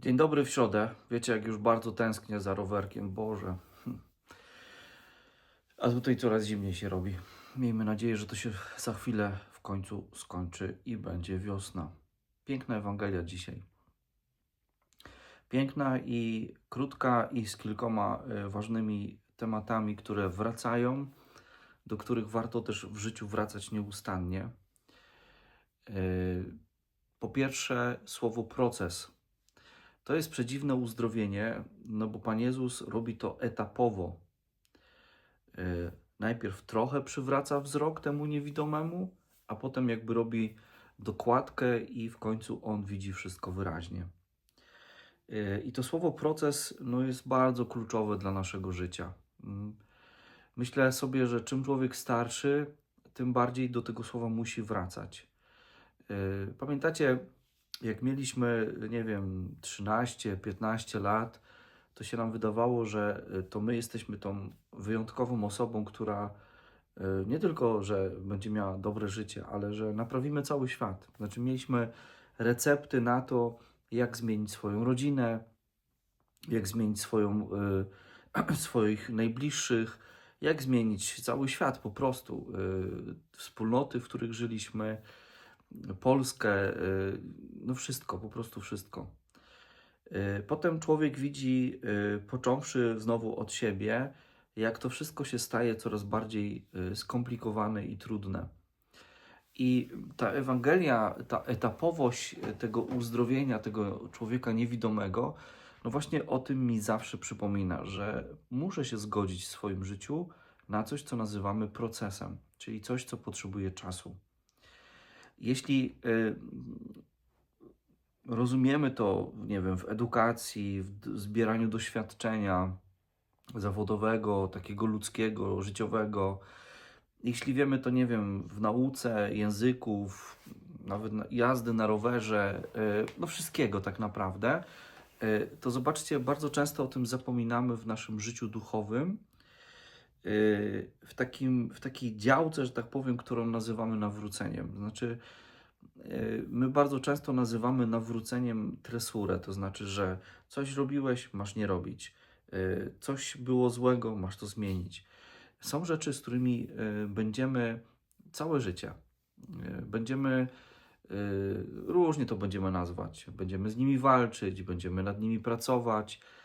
Dzień dobry w środę. Wiecie, jak już bardzo tęsknię za rowerkiem. Boże. Hm. A tutaj coraz zimniej się robi. Miejmy nadzieję, że to się za chwilę w końcu skończy i będzie wiosna. Piękna Ewangelia dzisiaj. Piękna i krótka i z kilkoma e, ważnymi tematami, które wracają, do których warto też w życiu wracać nieustannie. E, Po pierwsze, słowo proces. To jest przedziwne uzdrowienie, no bo Pan Jezus robi to etapowo. E, Najpierw trochę przywraca wzrok temu niewidomemu, a potem jakby robi dokładkę i w końcu on widzi wszystko wyraźnie. E, I to słowo proces no, jest bardzo kluczowe dla naszego życia. Mm. Myślę sobie, że czym człowiek starszy, tym bardziej do tego słowa musi wracać. E, Pamiętacie, jak mieliśmy, nie wiem, 13, 15 lat, to się nam wydawało, że y, to my jesteśmy tą wyjątkową osobą, która y, nie tylko, że będzie miała dobre życie, ale że naprawimy cały świat. Znaczy, mieliśmy recepty na to, jak zmienić swoją rodzinę, jak zmienić swoją, y, swoich najbliższych, jak zmienić cały świat po prostu, wspólnoty, w których żyliśmy, Polskę, y, no wszystko, po prostu wszystko. Y, Potem człowiek widzi, y, począwszy znowu od siebie, jak to wszystko się staje coraz bardziej skomplikowane i trudne. I ta Ewangelia, ta etapowość tego uzdrowienia tego człowieka niewidomego, no właśnie o tym mi zawsze przypomina, że muszę się zgodzić w swoim życiu na coś, co nazywamy procesem, czyli coś, co potrzebuje czasu. Jeśli y, rozumiemy to, nie wiem, w edukacji, w zbieraniu doświadczenia zawodowego, takiego ludzkiego, życiowego, jeśli wiemy to, nie wiem, w nauce języków, nawet na- jazdy na rowerze, y, no wszystkiego tak naprawdę, y, to zobaczcie, bardzo często o tym zapominamy w naszym życiu duchowym, w, takim, w takiej działce, że tak powiem, którą nazywamy nawróceniem. Znaczy, y, my bardzo często nazywamy nawróceniem tresurę, to znaczy, że coś robiłeś, masz nie robić, y, coś było złego, masz to zmienić. Są rzeczy, z którymi y, będziemy całe życie. Y, Będziemy y, różnie to będziemy nazwać. Będziemy z nimi walczyć, będziemy nad nimi pracować, y,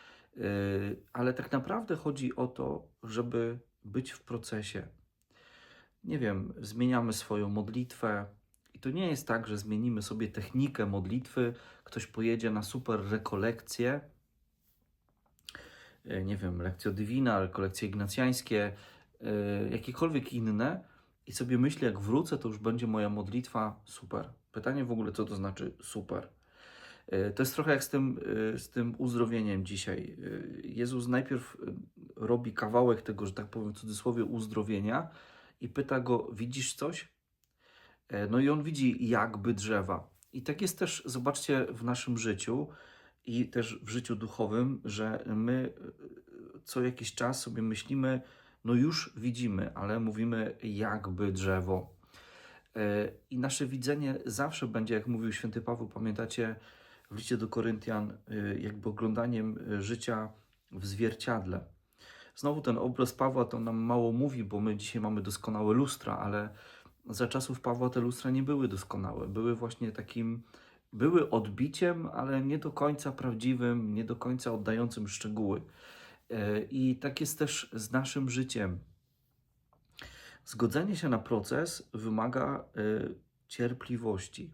ale tak naprawdę chodzi o to, żeby być w procesie. Nie wiem, zmieniamy swoją modlitwę. I to nie jest tak, że zmienimy sobie technikę modlitwy, ktoś pojedzie na super rekolekcje, e, nie wiem, lekcjo divina, rekolekcje ignacjańskie, e, jakiekolwiek inne i sobie myśli, jak wrócę, to już będzie moja modlitwa super. Pytanie w ogóle, co to znaczy super? E, To jest trochę jak z tym, e, z tym uzdrowieniem dzisiaj. E, Jezus najpierw robi kawałek tego, że tak powiem w cudzysłowie, uzdrowienia i pyta go, widzisz coś? No i on widzi jakby drzewa. I tak jest też, zobaczcie, w naszym życiu i też w życiu duchowym, że my co jakiś czas sobie myślimy, no już widzimy, ale mówimy jakby drzewo. I nasze widzenie zawsze będzie, jak mówił święty Paweł, pamiętacie w liście do Koryntian, e, jakby oglądaniem e, życia w zwierciadle. Znowu ten obraz Pawła to nam mało mówi, bo my dzisiaj mamy doskonałe lustra, ale za czasów Pawła te lustra nie były doskonałe. Były właśnie takim, były odbiciem, ale nie do końca prawdziwym, nie do końca oddającym szczegóły. E, I tak jest też z naszym życiem. Zgodzenie się na proces wymaga e, cierpliwości,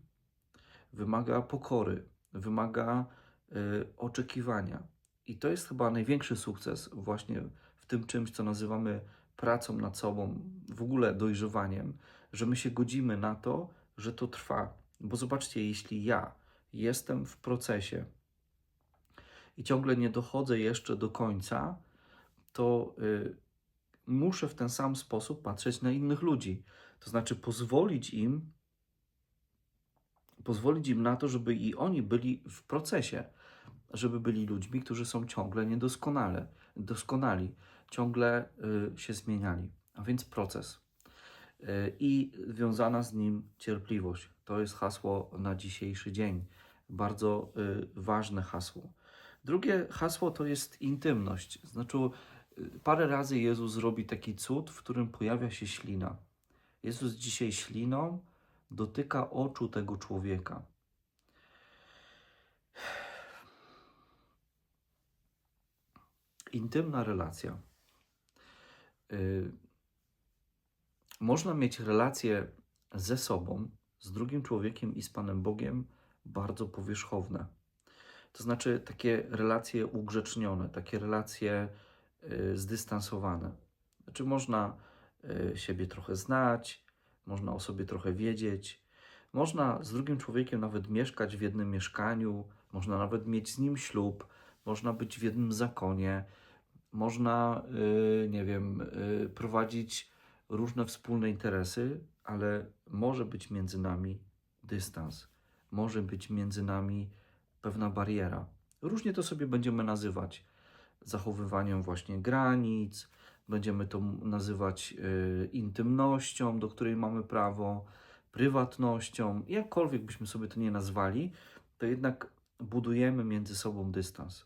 wymaga pokory, wymaga e, oczekiwania. I to jest chyba największy sukces właśnie w tym czymś, co nazywamy pracą nad sobą, w ogóle dojrzewaniem, że my się godzimy na to, że to trwa. Bo zobaczcie, jeśli ja jestem w procesie i ciągle nie dochodzę jeszcze do końca, to y, muszę w ten sam sposób patrzeć na innych ludzi. To znaczy pozwolić im, pozwolić im na to, żeby i oni byli w procesie, żeby byli ludźmi, którzy są ciągle niedoskonale, doskonali, ciągle y, się zmieniali. A więc proces. Y, I związana z nim cierpliwość. To jest hasło na dzisiejszy dzień. Bardzo y, ważne hasło. Drugie hasło to jest intymność. Znaczy, y, parę razy Jezus robi taki cud, w którym pojawia się ślina. Jezus dzisiaj śliną dotyka oczu tego człowieka. Intymna relacja. Y, można mieć relacje ze sobą, z drugim człowiekiem i z Panem Bogiem bardzo powierzchowne. To znaczy takie relacje ugrzecznione, takie relacje y, zdystansowane. Znaczy można y, siebie trochę znać, można o sobie trochę wiedzieć, można z drugim człowiekiem nawet mieszkać w jednym mieszkaniu, można nawet mieć z nim ślub, można być w jednym zakonie, można, y, nie wiem, y, prowadzić różne wspólne interesy, ale może być między nami dystans, może być między nami pewna bariera. Różnie to sobie będziemy nazywać. Zachowywaniem właśnie granic, będziemy to nazywać y, intymnością, do której mamy prawo, prywatnością, jakkolwiek byśmy sobie to nie nazwali, to jednak budujemy między sobą dystans.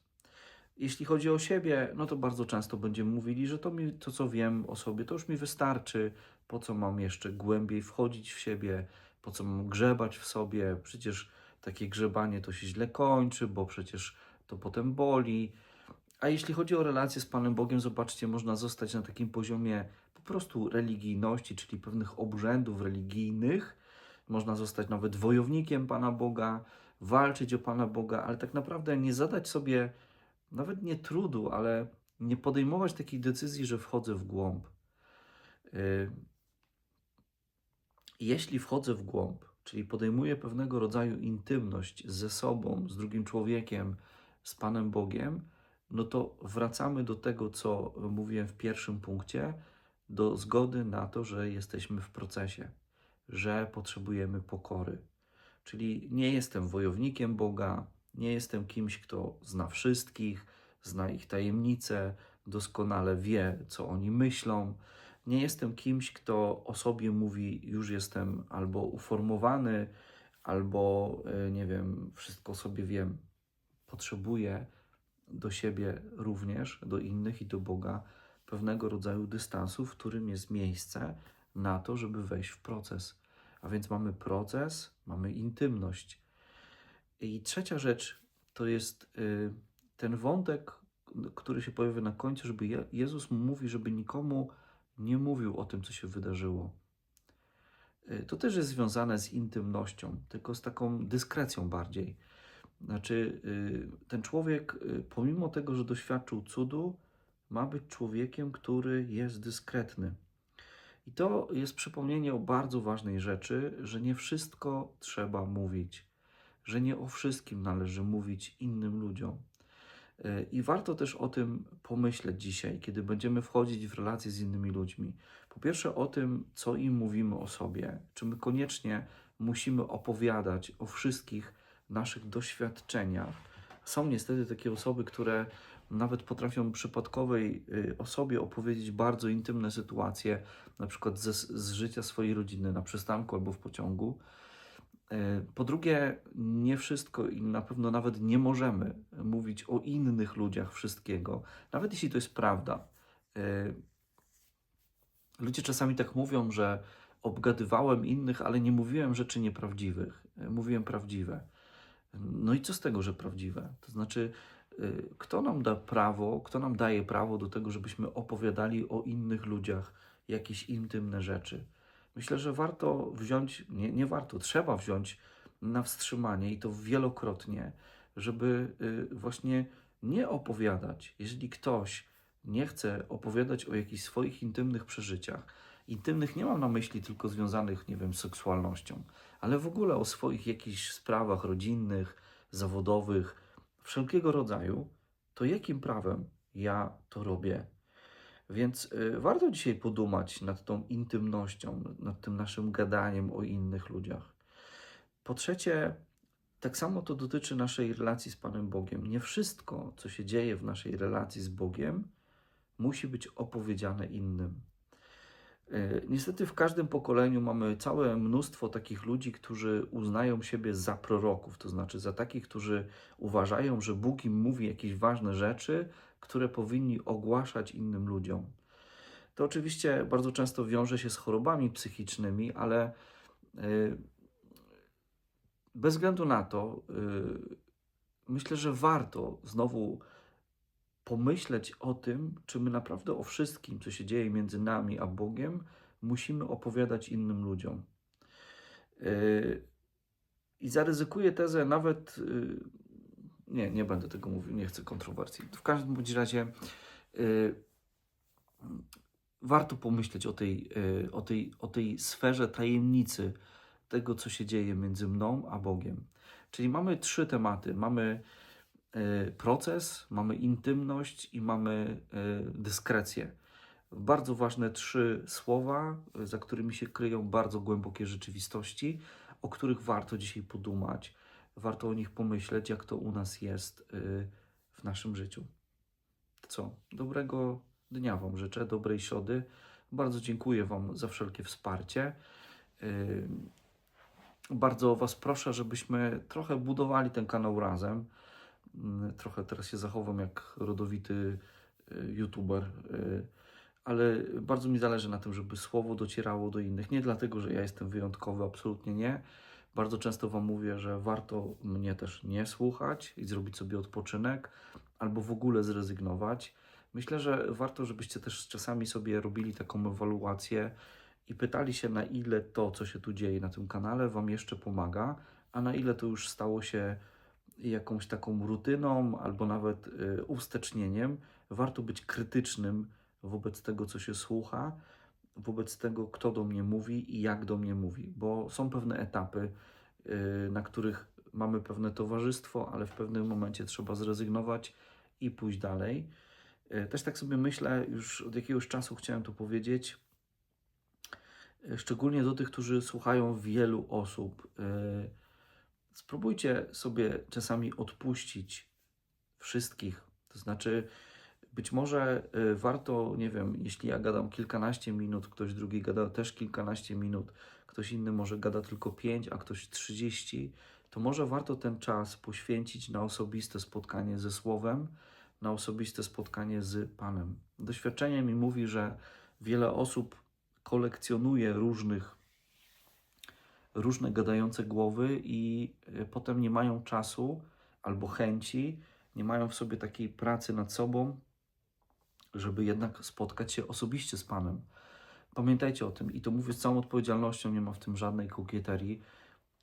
Jeśli chodzi o siebie, no to bardzo często będziemy mówili, że to, mi, to co wiem o sobie, to już mi wystarczy, po co mam jeszcze głębiej wchodzić w siebie, po co mam grzebać w sobie, przecież takie grzebanie to się źle kończy, bo przecież to potem boli. A jeśli chodzi o relacje z Panem Bogiem, zobaczcie, można zostać na takim poziomie po prostu religijności, czyli pewnych obrzędów religijnych. Można zostać nawet wojownikiem Pana Boga, walczyć o Pana Boga, ale tak naprawdę nie zadać sobie nawet nie trudu, ale nie podejmować takiej decyzji, że wchodzę w głąb. Y, jeśli wchodzę w głąb, czyli podejmuję pewnego rodzaju intymność ze sobą, z drugim człowiekiem, z Panem Bogiem, no to wracamy do tego, co mówiłem w pierwszym punkcie, do zgody na to, że jesteśmy w procesie, że potrzebujemy pokory. Czyli nie jestem wojownikiem Boga, nie jestem kimś, kto zna wszystkich, zna ich tajemnice, doskonale wie, co oni myślą. Nie jestem kimś, kto o sobie mówi, już jestem albo uformowany, albo e, nie wiem, wszystko sobie wiem. Potrzebuję do siebie również, do innych i do Boga pewnego rodzaju dystansu, w którym jest miejsce na to, żeby wejść w proces. A więc mamy proces, mamy intymność. I trzecia rzecz to jest y, ten wątek, który się pojawia na końcu, żeby Jezus mówi, żeby nikomu nie mówił o tym, co się wydarzyło. Y, to też jest związane z intymnością, tylko z taką dyskrecją bardziej. Znaczy, y, ten człowiek, pomimo tego, że doświadczył cudu, ma być człowiekiem, który jest dyskretny. I to jest przypomnienie o bardzo ważnej rzeczy, że nie wszystko trzeba mówić że nie o wszystkim należy mówić innym ludziom. E, I warto też o tym pomyśleć dzisiaj, kiedy będziemy wchodzić w relacje z innymi ludźmi. Po pierwsze, o tym, co im mówimy o sobie, czy my koniecznie musimy opowiadać o wszystkich naszych doświadczeniach. Są niestety takie osoby, które nawet potrafią przypadkowej y, osobie opowiedzieć bardzo intymne sytuacje, na przykład ze, z życia swojej rodziny na przystanku albo w pociągu E, po drugie, nie wszystko i na pewno nawet nie możemy mówić o innych ludziach wszystkiego, nawet jeśli to jest prawda. E, ludzie czasami tak mówią, że obgadywałem innych, ale nie mówiłem rzeczy nieprawdziwych. Mówiłem prawdziwe. No i co z tego, że prawdziwe? To znaczy, kto nam da prawo, kto nam daje prawo do tego, żebyśmy opowiadali o innych ludziach jakieś intymne rzeczy? Myślę, że warto wziąć, nie, nie warto, trzeba wziąć na wstrzymanie i to wielokrotnie, żeby y, właśnie nie opowiadać. Jeżeli ktoś nie chce opowiadać o jakichś swoich intymnych przeżyciach, intymnych nie mam na myśli tylko związanych, nie wiem, z seksualnością, ale w ogóle o swoich jakichś sprawach rodzinnych, zawodowych, wszelkiego rodzaju, to jakim prawem ja to robię? Więc y, warto dzisiaj podumać nad tą intymnością, nad tym naszym gadaniem o innych ludziach. Po trzecie, tak samo to dotyczy naszej relacji z Panem Bogiem. Nie wszystko, co się dzieje w naszej relacji z Bogiem, musi być opowiedziane innym. E, Niestety w każdym pokoleniu mamy całe mnóstwo takich ludzi, którzy uznają siebie za proroków, to znaczy za takich, którzy uważają, że Bóg im mówi jakieś ważne rzeczy, które powinni ogłaszać innym ludziom. To oczywiście bardzo często wiąże się z chorobami psychicznymi, ale y, bez względu na to, y, myślę, że warto znowu pomyśleć o tym, czy my naprawdę o wszystkim, co się dzieje między nami a Bogiem, musimy opowiadać innym ludziom. Y, I zaryzykuję tezę nawet. y, Nie, nie będę tego mówił, nie chcę kontrowersji. W każdym bądź razie y, warto pomyśleć o tej, o, tej, o tej sferze tajemnicy tego, co się dzieje między mną a Bogiem. Czyli mamy trzy tematy. Mamy proces, mamy intymność i mamy y, dyskrecję. Bardzo ważne trzy słowa, y, za którymi się kryją bardzo głębokie rzeczywistości, o których warto dzisiaj podumać. Warto o nich pomyśleć, jak to u nas jest y, w naszym życiu. Co? Dobrego dnia Wam życzę, dobrej środy. Bardzo dziękuję Wam za wszelkie wsparcie. Y, Bardzo Was proszę, żebyśmy trochę budowali ten kanał razem. Mm, Trochę teraz się zachowam jak rodowity y, youtuber, y, ale bardzo mi zależy na tym, żeby słowo docierało do innych. Nie dlatego, że ja jestem wyjątkowy, absolutnie nie. Bardzo często Wam mówię, że warto mnie też nie słuchać i zrobić sobie odpoczynek, albo w ogóle zrezygnować. Myślę, że warto, żebyście też czasami sobie robili taką ewaluację i pytali się, na ile to, co się tu dzieje na tym kanale, Wam jeszcze pomaga, a na ile to już stało się jakąś taką rutyną albo nawet y, uwstecznieniem. Warto być krytycznym wobec tego, co się słucha, wobec tego, kto do mnie mówi i jak do mnie mówi, bo są pewne etapy, y, na których mamy pewne towarzystwo, ale w pewnym momencie trzeba zrezygnować i pójść dalej. Y, Też tak sobie myślę, już od jakiegoś czasu chciałem to powiedzieć, szczególnie do tych, którzy słuchają wielu osób. Spróbujcie sobie czasami odpuścić wszystkich. To znaczy, być może y, warto, nie wiem, jeśli ja gadam kilkanaście minut, ktoś drugi gada też kilkanaście minut, ktoś inny może gada tylko pięć, a ktoś trzydzieści, to może warto ten czas poświęcić na osobiste spotkanie ze Słowem, na osobiste spotkanie z Panem. Doświadczenie mi mówi, że wiele osób kolekcjonuje różnych różne gadające głowy i y, potem nie mają czasu albo chęci, nie mają w sobie takiej pracy nad sobą, żeby jednak spotkać się osobiście z Panem. Pamiętajcie o tym i to mówię z całą odpowiedzialnością, nie ma w tym żadnej kokieterii.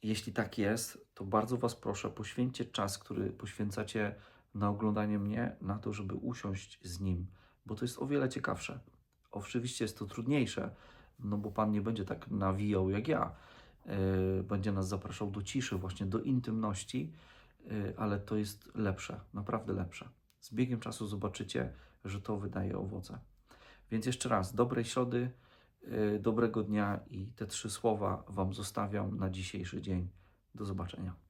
Jeśli tak jest, to bardzo Was proszę, poświęćcie czas, który poświęcacie na oglądanie mnie, na to, żeby usiąść z Nim, bo to jest o wiele ciekawsze. Oczywiście jest to trudniejsze, no bo Pan nie będzie tak nawijał jak ja, będzie nas zapraszał do ciszy, właśnie do intymności, yy, ale to jest lepsze, naprawdę lepsze. Z biegiem czasu zobaczycie, że to wydaje owoce. Więc jeszcze raz, dobrej środy, yy, dobrego dnia i te trzy słowa Wam zostawiam na dzisiejszy dzień. Do zobaczenia.